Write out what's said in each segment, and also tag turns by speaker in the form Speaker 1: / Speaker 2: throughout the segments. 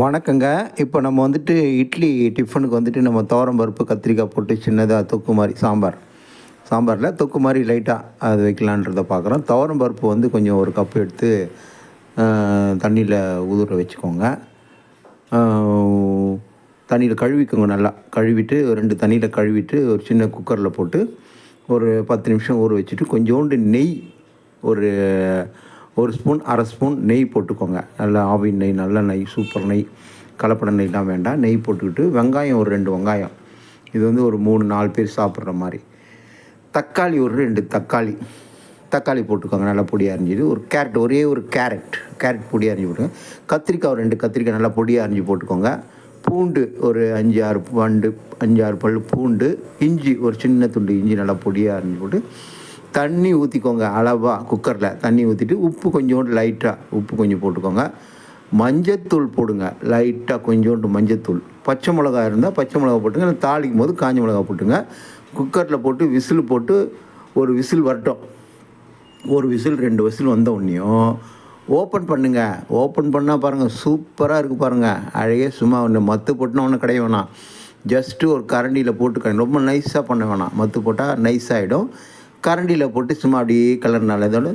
Speaker 1: வணக்கங்க. இப்போ நம்ம வந்துட்டு இட்லி டிஃபனுக்கு வந்துட்டு நம்ம துவரம் பருப்பு கத்திரிக்காய் போட்டு சின்னதாக தொக்கு மாதிரி சாம்பார். சாம்பாரில் தொக்கு மாதிரி லைட்டாக அது வைக்கலான்றதை பார்க்குறோம் துவரம் பருப்பு வந்து கொஞ்சம் ஒரு கப் எடுத்து தண்ணியில் உதுர வச்சுக்கோங்க. தண்ணியில் கழுவிக்கோங்க நல்லா. கழுவிட்டு ரெண்டு தண்ணியில் கழுவிட்டு ஒரு சின்ன குக்கரில் போட்டு ஒரு பத்து நிமிஷம் ஊற வச்சுட்டு கொஞ்சோண்டு நெய் ஒரு ஒரு ஸ்பூன் அரை ஸ்பூன் நெய் போட்டுக்கோங்க. நல்ல ஆவின் நெய் நல்ல நெய் சூப்பர் நெய் கலப்பட நெய்லாம் வேண்டாம். நெய் போட்டுக்கிட்டு வெங்காயம் ஒரு ரெண்டு வெங்காயம். இது வந்து ஒரு மூணு நாலு பேர் சாப்பிட்ற மாதிரி. தக்காளி ஒரு ரெண்டு தக்காளி. தக்காளி போட்டுக்கோங்க நல்லா பொடி அரிஞ்சிட்டு. ஒரு கேரட் ஒரே ஒரு கேரட். கேரட் பொடி அரிஞ்சு போட்டுங்க கத்திரிக்காய் ஒரு ரெண்டு கத்திரிக்காய் நல்லா பொடி அரிஞ்சு போட்டுக்கோங்க. பூண்டு ஒரு அஞ்சு ஆறு பண்டு அஞ்சு ஆறு பல் பூண்டு இஞ்சி ஒரு சின்ன துண்டு இஞ்சி நல்லா பொடியாக அரிஞ்சு போட்டு தண்ணி ஊற்றிக்கோங்க அளவாக குக்கரில். தண்ணி ஊற்றிட்டு உப்பு கொஞ்சோண்டு லைட்டாக உப்பு கொஞ்சம் போட்டுக்கோங்க. மஞ்சத்தூள் போடுங்க லைட்டாக கொஞ்சோண்டு மஞ்சத்தூள். பச்சை மிளகா இருந்தால் பச்சை மிளகா போட்டுங்க இல்லை தாளிக்கும் போது காஞ்ச மிளகா போட்டுங்க. குக்கரில் போட்டு விசில் போட்டு ஒரு விசில் வரட்டும். ஒரு விசில் ரெண்டு விசில் வந்த உடனேயும் ஓப்பன் பண்ணுங்கள் ஓப்பன் பண்ணால் பாருங்கள் சூப்பராக இருக்குது பாருங்கள் அழகே சும்மா ஒன்று மத்து போட்டுனா ஒன்றும் கிடையாது வேணாம். ஜஸ்ட்டு ஒரு கரண்டியில் போட்டு ரொம்ப நைஸாக பண்ண வேணாம். மத்து போட்டால் நைஸ் ஆகிடும் கரண்டியில் போட்டு சும்மா அப்படியே கலர்னால இதோட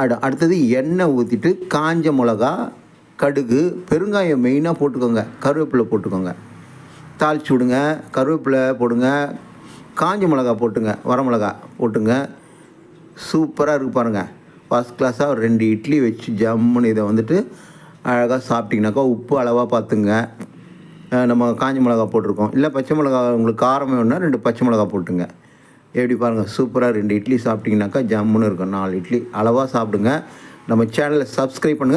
Speaker 1: அடு அடுத்தது எண்ணெய் ஊற்றிட்டு காஞ்ச மிளகா கடுகு பெருங்காயம் மெயினாக போட்டுக்கோங்க. கருவேப்பிலை போட்டுக்கோங்க. தாளிச்சு விடுங்க. கருவேப்பிலை போடுங்க. காஞ்ச மிளகா போட்டுங்க. வரமிளகா போட்டுங்க. சூப்பராக இருக்குது பாருங்கள் ஃபஸ்ட் கிளாஸாக ஒரு ரெண்டு இட்லி வச்சு ஜம்முன்னு இதை வந்துட்டு அழகாக சாப்பிட்டிங்கனாக்கா உப்பு அளவாக பார்த்துங்க. நம்ம காஞ்ச மிளகா போட்டிருக்கோம். இல்லை பச்சை மிளகா உங்களுக்கு காரம் வேணுன்னா ரெண்டு பச்சை மிளகா போட்டுங்க. எப்படி பாருங்கள் சூப்பராக ரெண்டு இட்லி சாப்பிட்டிங்கனாக்கா ஜம்முன்னு இருக்கும். நாலு இட்லி அளவாக சாப்பிடுங்க. நம்ம சேனலை சப்ஸ்கிரைப் பண்ணுங்கள்